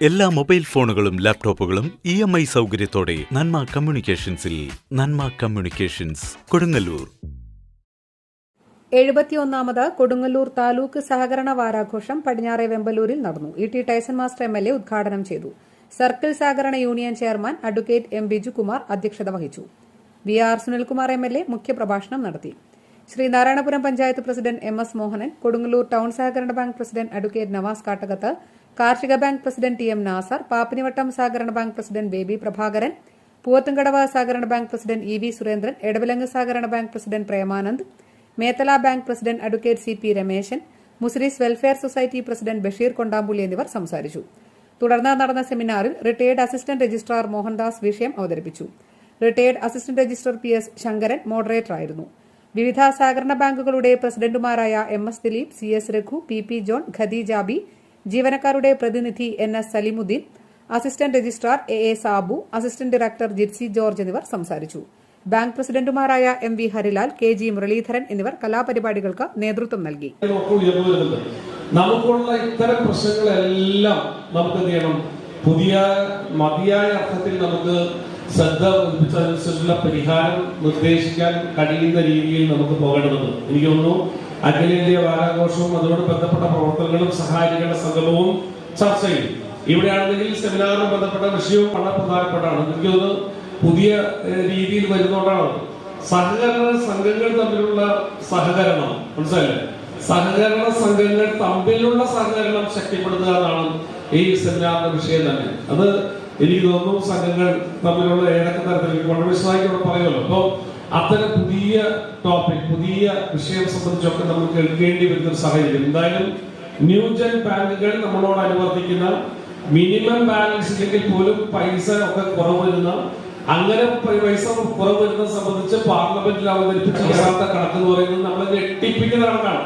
എല്ലാ മൊബൈൽ ഫോണുകളും ലാപ്ടോപ്പുകളും ഇ എം ഐ സൗകര്യത്തോടെ നന്മ കമ്മ്യൂണിക്കേഷൻസിൽ നന്മ കമ്മ്യൂണിക്കേഷൻസ് കൊടുങ്ങല്ലൂർ. എഴുപത്തിയൊന്നാമത് കൊടുങ്ങല്ലൂർ താലൂക്ക് സഹകരണ വാരാഘോഷം പടിഞ്ഞാറെ വെമ്പലൂരിൽ നടന്നു. E T Tyson master M L A ഉദ്ഘാടനം ചെയ്തു. സർക്കിൾ സഹകരണ union chairman advocate M Bijukumar അധ്യക്ഷത വഹിച്ചു. V R Sunilkumar M L A മുഖ്യപ്രഭാഷണം നടത്തി. Sreenarayanapuram panchayat president M S Mohanan Kodungallur town സഹകരണ bank president advocate Navas Kattakath കാർഷിക bank president T M Nasar Pappinivattam സഹകരണ bank president baby Prabhakaran Poovathumkadavu സഹകരണ bank president E V Surendran Edavilangu സഹകരണ bank president Premanand Methala bank president advocate C P Rameshan Muziris welfare society president Basheer Kondampully എന്നിവർ സംസാരിച്ചു. തുടർന്ന് നടന്ന സെമിനാറിൽ retired assistant registrar Mohandas വിഷയം അവതരിപ്പിച്ചു. Retired assistant registrar P S Sankaran മോഡറേറ്ററായിരുന്നു വിവിധ സഹകരണ ബാങ്കുകളുടെ പ്രസിഡന്റുമാരായ M S Dileep C S Raghu P P John Khadeejabi ജീവനക്കാരുടെ പ്രതിനിധി N S Salimuddeen assistant registrar A A Sabu assistant director Jitsy George എന്നിവർ സംസാരിച്ചു. ബാങ്ക് പ്രസിഡന്റുമാരായ M V Harilal K G Muraleedharan എന്നിവർ കലാപരിപാടികൾക്ക് നേതൃത്വം നൽകി. നമുക്കുള്ള ഇത്തരം പ്രശ്നങ്ങളെല്ലാം നമുക്ക് ചെയ്യണം? പുതിയ മതിയായ അർത്ഥത്തിൽ നമുക്ക് ശ്രദ്ധ വർദ്ധിപ്പിച്ചതനുസരിച്ചുള്ള പരിഹാരം നിർദ്ദേശിക്കാൻ കഴിയുന്ന രീതിയിൽ നമുക്ക് പോകേണ്ടതുണ്ട്. എനിക്ക് തോന്നുന്നു അഖിലേന്ത്യാ വാരാഘോഷവും അതോട് ബന്ധപ്പെട്ട പ്രവർത്തനങ്ങളും സഹായികളുടെ സംഗമവും ചർച്ച ചെയ്യും. ഇവിടെയാണെങ്കിൽ സെമിനാറും ബന്ധപ്പെട്ട വിഷയവും വളരെ പ്രധാനപ്പെട്ടാണ് എനിക്ക് തോന്നുന്നു പുതിയ രീതിയിൽ വരുന്നതുകൊണ്ടാണ്? സഹകരണ സംഘങ്ങൾ തമ്മിലുള്ള സഹകരണം. മനസ്സിലല്ലേ സഹകരണ സംഘങ്ങൾ തമ്മിലുള്ള സഹകരണം ശക്തിപ്പെടുത്തുക എന്നാണ് ഈ സെമിനാറിന്റെ വിഷയം തന്നെ. അത് എനിക്ക് തോന്നുന്നു സംഘങ്ങൾ തമ്മിലുള്ള ഏതൊക്കെ തരത്തിൽ വളരെ വിശദമായി ഇവിടെ പറയുമല്ലോ. അപ്പൊ അത്തരം പുതിയ ടോപ്പിക് പുതിയ വിഷയം സംബന്ധിച്ചൊക്കെ നമ്മൾ കേൾക്കേണ്ടി വരുന്ന ഒരു സാഹചര്യം. എന്തായാലും ന്യൂജൻ ബാങ്കുകൾ നമ്മളോട് അനുവർത്തിക്കുന്ന മിനിമം ബാലൻസ് ഇല്ലെങ്കിൽ പോലും പൈസ ഒക്കെ കുറവ് വരുന്ന അങ്ങനെ പൈസ കുറവ് വരുന്നത് സംബന്ധിച്ച് പാർലമെന്റിൽ അവതരിപ്പിച്ച യഥാർത്ഥ കണക്ക് എന്ന് പറയുന്നത് നമ്മളെ ഞെട്ടിപ്പിക്കുന്ന കണക്കാണ്.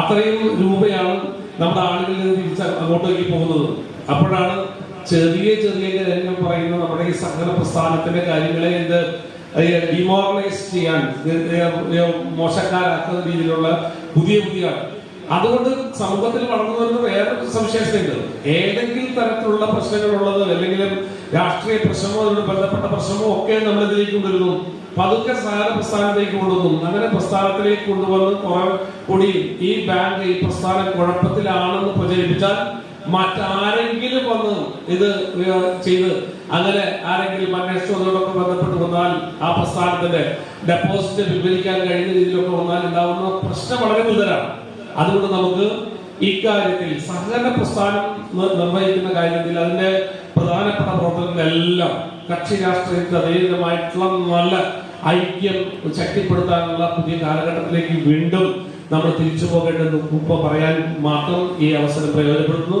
അത്രയും രൂപയാണ് നമ്മുടെ ആളുകളിൽ നിന്ന് തിരിച്ച് അങ്ങോട്ടേക്ക് പോകുന്നത്. അപ്പോഴാണ് ചെറിയ ചെറിയ കാര്യങ്ങൾ പറയുന്ന നമ്മുടെ ഈ സഹകരണ പ്രസ്ഥാനത്തിന്റെ കാര്യങ്ങളെ എന്ത് ഡിമോറലൈസ് ചെയ്യാൻ മോശക്കാരാക്കുന്ന രീതിയിലുള്ള പുതിയ പുതിയ അതുകൊണ്ട് സമൂഹത്തിൽ വളർന്നു വരുന്ന വേറൊരു സവിശേഷതയുണ്ട്. ഏതെങ്കിലും തരത്തിലുള്ള പ്രശ്നങ്ങളുള്ളത് അല്ലെങ്കിൽ രാഷ്ട്രീയ പ്രശ്നമോ അതിനോട് ബന്ധപ്പെട്ട പ്രശ്നമോ ഒക്കെ നമ്മൾ ഇതിലേക്ക് കൊണ്ടുവരുന്നു പതുക്കെ സഹകരണ പ്രസ്ഥാനത്തേക്ക് കൊണ്ടുവന്നു. അങ്ങനെ പ്രസ്ഥാനത്തിലേക്ക് കൊണ്ടുവന്ന് കുറെ കൂടി ഈ ബാങ്ക് ഈ പ്രസ്ഥാനം കുഴപ്പത്തിലാണെന്ന് പ്രചരിപ്പിച്ചാൽ മറ്റാരെങ്കിലും വന്ന് ഇത് ചെയ്ത് അങ്ങനെ ആരെങ്കിലും അന്വേഷണത്തോടൊക്കെ ബന്ധപ്പെട്ട് വന്നാൽ ആ പ്രസ്ഥാനത്തിന്റെ ഡെപ്പോസിറ്റ് പിൻവലിക്കാൻ കഴിയുന്ന രീതിയിലൊക്കെ വന്നാൽ ഉണ്ടാവുന്ന പ്രശ്നം വളരെ ഗുരുതരാണ് അതുകൊണ്ട് നമുക്ക് ഇക്കാര്യത്തിൽ സഹകരണ പ്രസ്ഥാനം നിർവഹിക്കുന്ന കാര്യത്തിൽ അതിന്റെ പ്രധാനപ്പെട്ട പ്രവർത്തനങ്ങളെല്ലാം കക്ഷി രാഷ്ട്രീയത്തിൽ അതീതമായിട്ടുള്ള നല്ല ഐക്യം ശക്തിപ്പെടുത്താനുള്ള പുതിയ കാലഘട്ടത്തിലേക്ക് വീണ്ടും നമ്മൾ തിരിച്ചു പോകേണ്ടത് ഉപ്പ പറയാൻ മാത്രം ഈ അവസരം പ്രയോജനപ്പെടുത്തുന്നു.